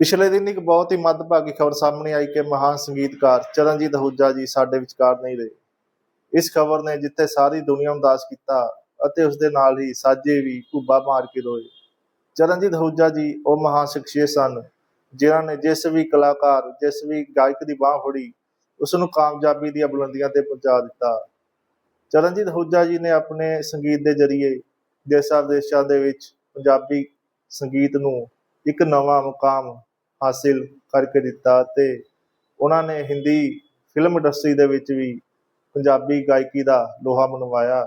ਪਿਛਲੇ ਦਿਨ ਇੱਕ ਬਹੁਤ ਹੀ ਮੱਦਭਾਗੀ ਖਬਰ ਸਾਹਮਣੇ ਆਈ ਕਿ ਮਹਾਨ ਸੰਗੀਤਕਾਰ ਚਰਨਜੀਤ ਅਹੂਜਾ ਜੀ ਸਾਡੇ ਵਿਚਕਾਰ ਨਹੀਂ ਰਹੇ। ਇਸ ਖਬਰ ਨੇ ਜਿੱਥੇ ਸਾਰੀ ਦੁਨੀਆ ਨੂੰ ਉਦਾਸ ਕੀਤਾ ਅਤੇ ਉਸ ਦੇ ਨਾਲ ਹੀ ਸਾਜੇ ਵੀ ਘੁੱਬਾ ਮਾਰ ਕੇ ਰੋਏ। ਚਰਨਜੀਤ ਅਹੂਜਾ ਜੀ ਉਹ ਮਹਾਨ ਸ਼ਖਸੀਅਤ ਸਨ, ਜਿਨ੍ਹਾਂ ਨੇ ਜਿਸ ਵੀ ਕਲਾਕਾਰ, ਜਿਸ ਵੀ ਗਾਇਕ ਦੀ ਬਾਹ ਫੜੀ ਉਸ ਨੂੰ ਕਾਮਯਾਬੀ ਦੀਆਂ ਬੁਲੰਦੀਆਂ ਤੇ ਪਹੁੰਚਾ ਦਿੱਤਾ। ਚਰਨਜੀਤ ਅਹੂਜਾ ਜੀ ਨੇ ਆਪਣੇ ਸੰਗੀਤ ਦੇ ਜ਼ਰੀਏ ਦੇਸ਼ਾਂ ਵਿਦੇਸ਼ਾਂ ਦੇ ਵਿੱਚ ਪੰਜਾਬੀ ਸੰਗੀਤ ਨੂੰ ਇੱਕ ਨਵਾਂ ਮੁਕਾਮ ਹਾਸਿਲ ਕਰਕੇ ਦਿੱਤਾ ਤੇ ਉਹਨਾਂ ਨੇ ਹਿੰਦੀ ਫਿਲਮ ਇੰਡਸਟਰੀ ਦੇ ਵਿੱਚ ਵੀ ਪੰਜਾਬੀ ਗਾਇਕੀ ਦਾ ਲੋਹਾ ਮਨਵਾਇਆ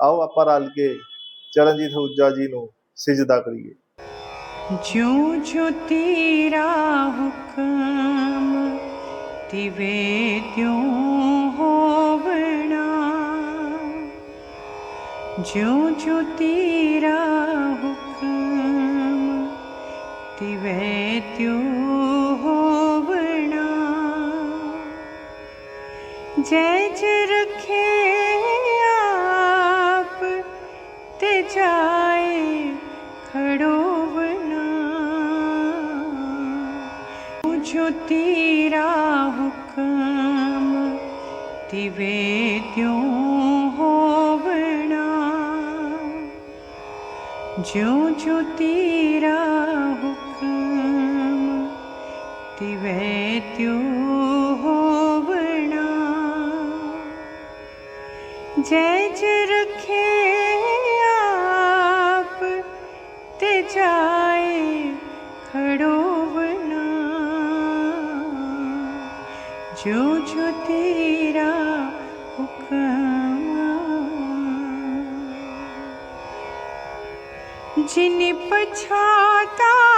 ਆਓ ਆਪਾਂ ਰਲ ਕੇ ਚਰਨਜੀਤ ਹੁੱਜਾ ਜੀ ਨੂੰ ਸਜਦਾ ਕਰੀਏ। ਜਿਉ ਜੋ ਤੇਰਾ ਹੁਕਮ ਤਿਵੇ ਤਿਉ ਹੋਵਣਾ, ਜਿਉ ਜੋ ਤੇਰਾ ਤਿਵੈ ਤਿਉ ਹੋਵਣਾ ਜੈ ਜ ਰਖੇ ਆਪ ਤੇ ਜਾਏ ਖੜੋਵਣਾ ਮੁਝੋ ਤੇਰਾ ਹੁਕਮ, ਤਿਵੇ ਤਿਉ ਹੋਵਣਾ ਜਿਉ ਜੋ ਤੇਰਾ ਹੁਕਮ ਤਿਵੈ ਤਿਉ ਹੋਵਣਾ ਜੈ ਜ ਰਖੇ ਆਪ ਤੇ ਜਾਏ ਖੜੋਵਣਾ ਜੋ ਜੋ ਤੇਰਾ ਹੁਕਮ ਜਿਨੇ ਪਛਾਤਾ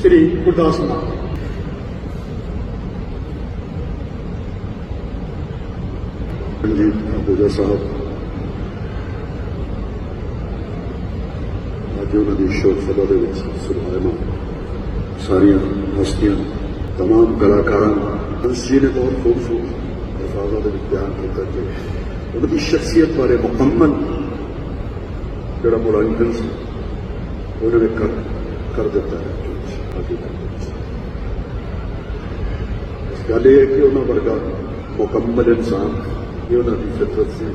ਸ੍ਰੀ ਗੁਰਦਾਸ ਮਾਨ ਰਣਜੀਤ ਅਬੂਜਾ ਸਾਹਿਬ ਅੱਜ ਉਹਨਾਂ ਦੀ ਸ਼ੋਕ ਸਭਾ ਦੇ ਵਿੱਚ ਸੁਭਾਇਮਾ ਸਾਰੀਆਂ ਹਸਤੀਆਂ तमाम ਕਲਾਕਾਰਾਂ ਹੰਸੀ ਨੇ ਬਹੁਤ ਖੂਬਸੂਰਤ ਅਲਫਾਜ਼ਾਂ ਦੇ ਵਿੱਚ ਬਿਆਨ ਕੀਤਾ ਕਿ ਉਹਨਾਂ ਦੀ ਸ਼ਖਸੀਅਤ ਬਾਰੇ ਮੁਕੰਮਲ ਜਿਹੜਾ ਮੁਲਾਂਕਣ ਸੀ ਉਹਨਾਂ ਨੇ ਕਰ ਕਰ ਦਿੱਤਾ ਹੈ ਹਕੀਕਤ ਵਿੱਚ ਗੱਲ ਇਹ ਹੈ ਕਿ ਉਹਨਾਂ ਵਰਗਾ ਮੁਕੰਮਲ ਇਨਸਾਨ ਇਹ ਉਹਨਾਂ ਦੀ ਫਿਤਰਤ ਸੀ।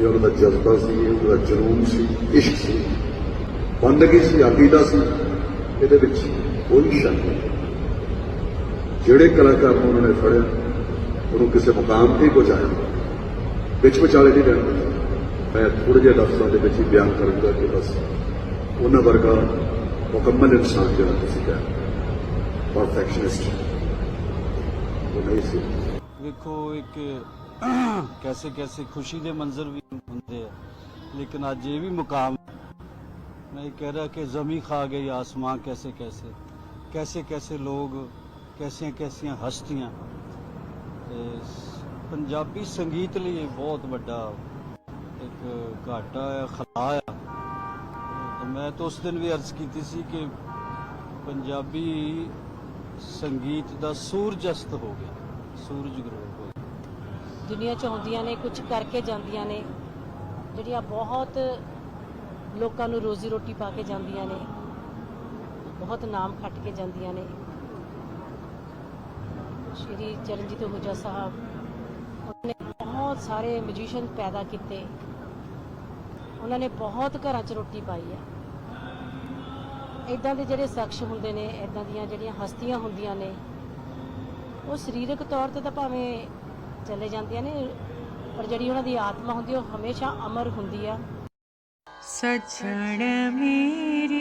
ਇਹ ਉਹਨਾਂ ਦਾ ਜਜ਼ਬਾ ਸੀ। ਇਹ ਉਹਨਾਂ ਦਾ ਜਨੂਨ ਸੀ। ਇਸ਼ਕ ਸੀ। ਬੰਦਗੀ ਸੀ, ਅਕੀਦਾ ਸੀ। ਇਹਦੇ ਵਿੱਚ ਕੋਈ ਸ਼ੱਕ ਨਹੀਂ। ਜਿਹੜੇ ਕਲਾਕਾਰ ਨੂੰ ਉਹਨਾਂ ਨੇ ਫੜਿਆ, ਉਹਨੂੰ ਕਿਸੇ ਮੁਕਾਮ ਤੇ ਪਹੁੰਚਾਇਆ। ਵਿੱਚ ਵਿਚਾਲੇ ਨਹੀਂ ਰਹਿਣ ਦਿੱਤਾ। ਮੈਂ ਥੋੜੇ ਜਿਹੇ ਲਫ਼ਜ਼ਾਂ ਦੇ ਵਿੱਚ ਹੀ ਬਿਆਨ ਕਰਾਂਗਾ ਕਿ ਬਸ ਉਹਨਾਂ ਵਰਗਾ मुकम्मल इंसान जो है, किसी का परफेक्शनिस्ट वो नहीं सी। देखो एक कैसे कैसे खुशी के मंजर भी होंगे लेकिन अज ये भी मुकाम मैं कह रहा कि जमी खा गई आसमान कैसे कैसे कैसे कैसे लोग कैसिया कैसिया हस्तियाँ पंजाबी संगीत लिए बहुत बड़ा एक घाटा है, खला है। ਮੈਂ ਤਾਂ ਉਸ ਦਿਨ ਵੀ ਅਰਜ਼ ਕੀਤੀ ਸੀ ਕਿ ਪੰਜਾਬੀ ਸੰਗੀਤ ਦਾ ਸੂਰਜ ਹੋ ਗਿਆ। ਸੂਰਜ ਗਰੋਹ ਹੋ ਗਿਆ ਦੁਨੀਆ ਚ ਨੇ ਕੁਝ ਕਰਕੇ ਜਾਂਦੀਆਂ ਨੇ, ਜਿਹੜੀਆਂ ਬਹੁਤ ਲੋਕਾਂ ਨੂੰ ਰੋਜ਼ੀ ਰੋਟੀ ਪਾ ਕੇ ਜਾਂਦੀਆਂ ਨੇ, ਬਹੁਤ ਨਾਮ ਖੱਟ ਕੇ ਜਾਂਦੀਆਂ ਨੇ। ਸ਼੍ਰੀ ਚਰਨਜੀਤ ਅਹੂਜਾ ਸਾਹਿਬ, ਉਹਨਾਂ ਨੇ ਬਹੁਤ ਸਾਰੇ ਮਿਊਜ਼ੀਸ਼ੀਅਨ ਪੈਦਾ ਕੀਤੇ। ਉਹਨਾਂ ਨੇ ਬਹੁਤ ਘਰਾਂ 'ਚ ਰੋਟੀ ਪਾਈ ਹੈ। ਇਦਾਂ ਦੇ ਜਿਹੜੇ ਸ਼ਖਸ ਹੁੰਦੇ ਨੇ ਇਦਾਂ ਦੀਆਂ ਜਿਹੜੀਆਂ ਹਸਤੀਆਂ ਹੁੰਦੀਆਂ ਨੇ, ਉਹ ਸਰੀਰਕ ਤੌਰ ਤੇ ਤਾਂ ਭਾਵੇਂ ਚਲੇ ਜਾਂਦੀਆਂ ਨੇ, ਪਰ ਜਿਹੜੀ ਉਹਨਾਂ ਦੀ ਆਤਮਾ ਹੁੰਦੀ ਉਹ ਹਮੇਸ਼ਾ ਅਮਰ ਹੁੰਦੀ ਆ। ਸਜਣ ਮੇਰੀ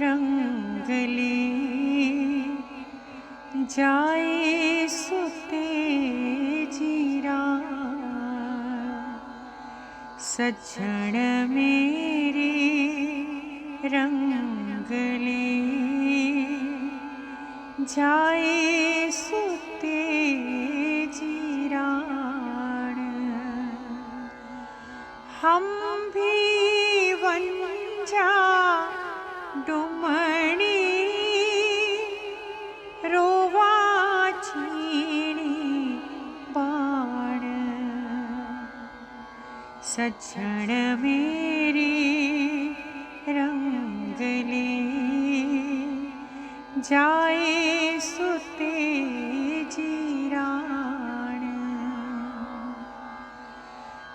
ਰੰਗਲੀ, ਜਾਏ ਸੁਤੇ ਜੀਰਾ। ਸਜਣ ਮੇਰੀ ਰੰਗਲੇ ਜਾਏ ਸੁਤੇ ਜਿਰਾਣ ਹਮ ਵੀ ਵੰਜਾ ਡੁਮਣੀ ਰੋਵਾ ਚੀਣੀ ਬਾਣ ਸੱਜਣ ਮੇਰੀ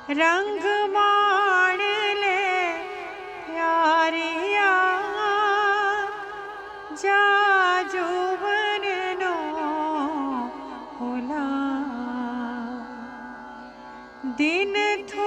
ਰੰਗ ਮਾਣ ਲੈ ਪਿਆਰਿਆ। ਜਾ ਜੋਬਨ ਨੋ ਹੋਲਾ ਦਿਨ ਥੋੜੇ